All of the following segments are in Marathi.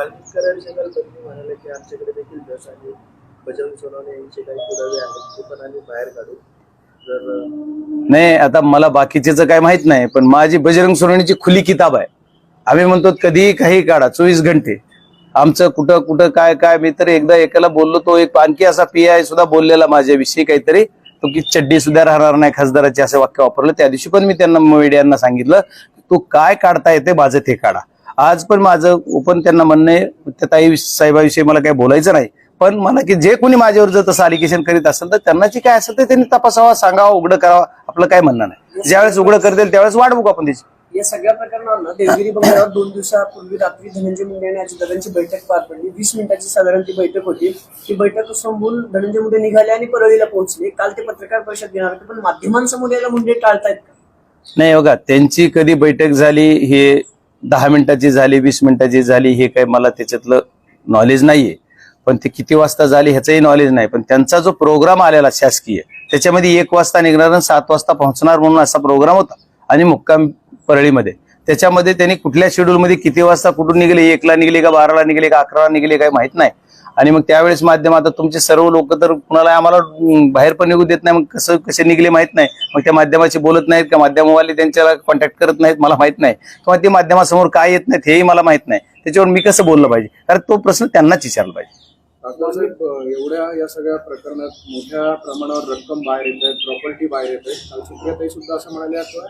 शकाल म्हणाले की आमच्याकडे देखील जस आणि बजरंग सोनवणे यांचे काही पुरावे आहेत ते पण आम्ही बाहेर काढू. जर नाही आता मला बाकीचे काय माहीत नाही पण माझी बजरंग सोनवणीची खुली किताब आहे. आम्ही म्हणतो कधीही काही काढा चोवीस घंटे. आमचं कुठं कुठं काय काय मी तर एकदा एकाला बोललो तो एक आणखी असा पी आय सुद्धा बोललेला माझ्याविषयी काहीतरी. तो की चड्डी सुद्धा राहणार नाही खासदाराचे असे वाक्य वापरलं. त्या दिवशी पण मी त्यांना मीडियांना सांगितलं तू काय काढता येते माझं ते काढा. आज पण माझं ओपन त्यांना म्हणणं आहे त्या ताई साहेबाविषयी मला काही बोलायचं नाही. पण मला की जे कोणी माझ्यावर जर तसं अलिगेशन करीत असेल तर त्यांना जे काय असेल ते त्यांनी तपासावा सांगावं उघडं करावं. आपलं काय म्हणणं नाही. ज्यावेळेस उघडं करतील त्यावेळेस वाट बघू आपण त्याची. या सगळ्या प्रकरणावर ना देवगिरी बंगल्यावर दोन दिवसापूर्वी रात्री धनंजय मुंडे आणि अजितदादांची बैठक पार पडली. वीस मिनिटाची साधारण ती बैठक होती. ती बैठक संपवून धनंजय मुंडे निघाले आणि परळीला पोहोचले. काल ते पत्रकार परिषद घेणार होते पण माध्यमांसमोर यायला मुंडे टाळतायत नाही बघा त्यांची कधी बैठक झाली हे दहा मिनिटाची झाली वीस मिनिटाची झाली हे काही मला त्याच्यातलं नॉलेज नाहीये. पण ते किती वाजता झाली ह्याचंही नॉलेज नाही. पण त्यांचा जो प्रोग्राम आलेला शासकीय त्याच्यामध्ये एक वाजता निघणार आणि सात वाजता पोहोचणार म्हणून असा प्रोग्राम होता. आणि मुक्काम परळीमध्ये. त्याच्यामध्ये त्यांनी कुठल्या शेड्यूलमध्ये किती वाजता कुठून निघले एकला निघले का बाराला निघले का अकराला निघले काही माहीत नाही. आणि मग त्यावेळेस माध्यम आता तुमचे सर्व लोक तर कुणाला आम्हाला बाहेर पण निघू देत नाही. मग कसं कसे निघले माहीत नाही. मग त्या माध्यमाशी बोलत नाहीत का? माध्यमवाले त्यांच्याला कॉन्टॅक्ट करत नाहीत मला माहीत नाही. किंवा ते माध्यमासमोर काय येत नाहीत हेही मला माहीत नाही. त्याच्यावर मी कसं बोललं पाहिजे? कारण तो प्रश्न त्यांनाच विचारला पाहिजे. एवढ्या या सगळ्या प्रकरणात मोठ्या प्रमाणावर रक्कम बाहेर येत आहे प्रॉपर्टी बाहेर येत आहे. काल सुद्धा असं म्हणाले असं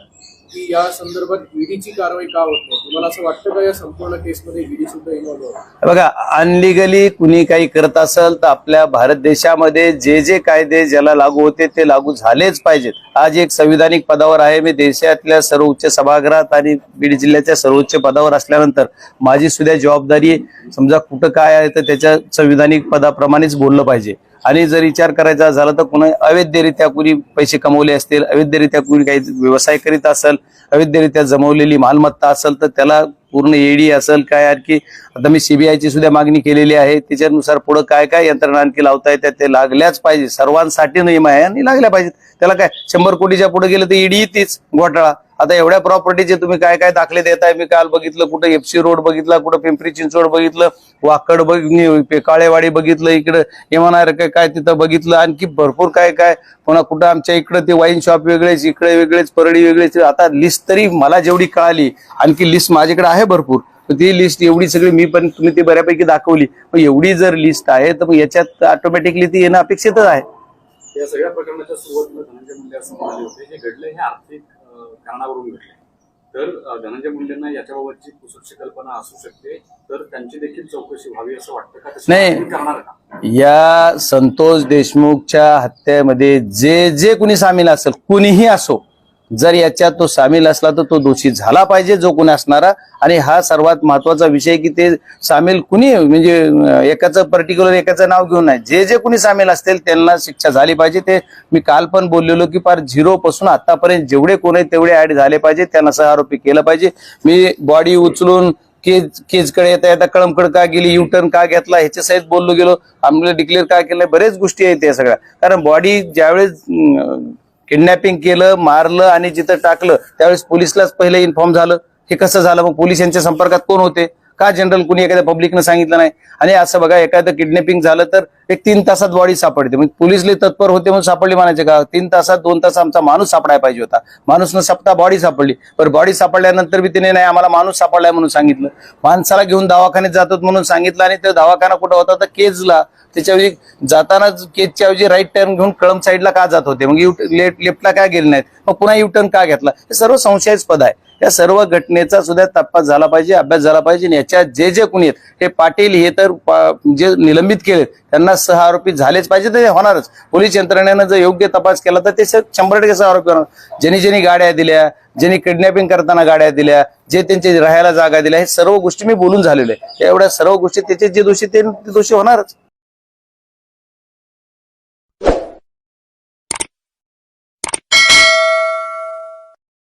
की या संदर्भात ईडीची कारवाई का होत नाही? तुम्हाला असं वाटतं का या संपूर्ण केसमध्ये ईडी सुद्धा इन्व्हॉल्व्ह बघा अनलिगली कुणी काही करत असेल तर आपल्या भारत देशामध्ये जे जे कायदे ज्याला लागू होते ते लागू झालेच पाहिजेत. आज एक संविधानिक पदावर आहे. मी देशातल्या सर्व उच्च सभागृहात आणि बीड जिल्ह्याच्या सर्वोच्च पदावर असल्यानंतर माझी सुद्धा जबाबदारी समजा कुठं काय आहे तर त्याच्या संविधानिक पदाप्रमाणेच बोललं पाहिजे. आणि जर विचार करायचा झाला तर कुणी अवैधरित्या कुणी पैसे कमवले असतील अवैधरित्या कुणी काही व्यवसाय करीत असेल अवैधरित्या जमवलेली मालमत्ता असेल तर त्याला पूर्ण एडी असेल काय आणखी? आता मी सीबीआयची सुद्धा मागणी केलेली आहे. त्याच्यानुसार पुढे काय काय यंत्रणा आणखी लावता येतात ते लागल्याच पाहिजे. सर्वांसाठी नियम आहे आणि लागल्या पाहिजेत. त्याला काय? शंभर कोटीच्या पुढे गेलं तर ईडी येतेच घोटाळा. आता एवढ्या प्रॉपर्टीचे तुम्ही काय काय दाखले देताय? मी काल बघितलं कुठं एफसी रोड बघितला कुठं पिंपरी चिंचवड बघितलं वाकड बघ काळेवाडी बघितलं इकडं येणार काय काय तिथं बघितलं आणखी भरपूर काय काय. पुन्हा कुठं आमच्या इकडं ते वाईन शॉप वेगळेच इकडे वेगळेच परळी वेगळेच. आता लिस्ट तरी मला जेवढी कळाली आणखी लिस्ट माझ्याकडे आहे भरपूर. ती लिस्ट एवढी सगळी मी पण तुम्ही ती बऱ्यापैकी दाखवली. मग एवढी जर लिस्ट आहे तर मग याच्यात ऑटोमॅटिकली ती येणं अपेक्षितच आहे. या सगळ्या प्रकरणाच्या सुरुवातीला धनंजय मुंडे असं म्हणाले होते हे घडले हे आर्थिक कारणावरून घडले. तर धनंजय मुंडेंना याच्याबाबतची कुसुरची कल्पना असू शकते. तर त्यांची देखील चौकशी व्हावी असं वाटतं का? नाही. करणार का? या संतोष देशमुखच्या हत्येमध्ये जे जे कुणी सामील असेल कुणीही असो जर याच्यात तो सामील असला तर तो दोषी झाला पाहिजे जो कोणी असणारा. आणि हा सर्वात महत्त्वाचा विषय की ते सामील कुणी म्हणजे एकाचं पर्टिक्युलर एकाचं नाव घेऊन नाही. जे जे कुणी सामील असतील त्यांना शिक्षा झाली पाहिजे. ते मी काल पण बोललेलो की फार झिरो पासून आतापर्यंत जेवढे कोण आहेत तेवढे ऍड झाले पाहिजे. त्यांना सह आरोपी केलं पाहिजे. मी बॉडी उचलून केज केजकडे येता येता कळमकड का गेली युटर्न का घेतला ह्याच्या सहित बोललो गेलो. आम्हाला डिक्लेअर का केलं बरेच गोष्टी आहेत त्या सगळ्या. कारण बॉडी ज्यावेळेस किडनॅपिंग केलं मारलं आणि जिथं टाकलं त्यावेळेस पोलिसलाच पहिले इन्फॉर्म झालं. हे कसं झालं? मग पोलीस यांच्या संपर्कात कोण होते? का जनरल कुणी एखाद्या पब्लिकनं सांगितलं नाही? आणि असं बघा एखादं किडनॅपिंग झालं तर एक तीन तासात बॉडी सापडते. म्हणजे पोलिसले तत्पर होते म्हणून सापडली म्हणायचे का? तीन तासात दोन तास आमचा माणूस सापडायला पाहिजे होता. माणूस न सापडता बॉडी सापडली. पण बॉडी सापडल्यानंतर बी तिने नाही आम्हाला माणूस सापडलाय म्हणून सांगितलं. माणसाला घेऊन दवाखान्यात जातात म्हणून सांगितलं आणि तो दवाखाना कुठं होता? तर केजला. त्याच्याऐवजी जाताना केजच्या ऐवजी राईट टर्न घेऊन कळम साईडला का जात होते? मग यू लेफ्टला का गेले नाहीत? मग पुन्हा युटर्न का घेतला? हे सर्व संशयास्पद आहे. या सर्व घटनेचा सुद्धा तपास झाला पाहिजे अभ्यास झाला पाहिजे आणि याच्यात जे जे कुणी आहेत हे पाटील हे तर जे निलंबित केलेत त्यांना सह आरोपी झालेच पाहिजे तर होणारच. पोलीस यंत्रणेनं जर योग्य तपास केला तर ते शंभर टक्के सह आरोपी होणार. ज्यांनी ज्यांनी गाड्या दिल्या ज्यांनी किडनॅपिंग करताना गाड्या दिल्या जे त्यांचे राहायला जागा दिल्या हे सर्व गोष्टी मी बोलून झालेलो आहे. एवढ्या सर्व गोष्टी त्याचे जे दोषी ते दोषी होणारच.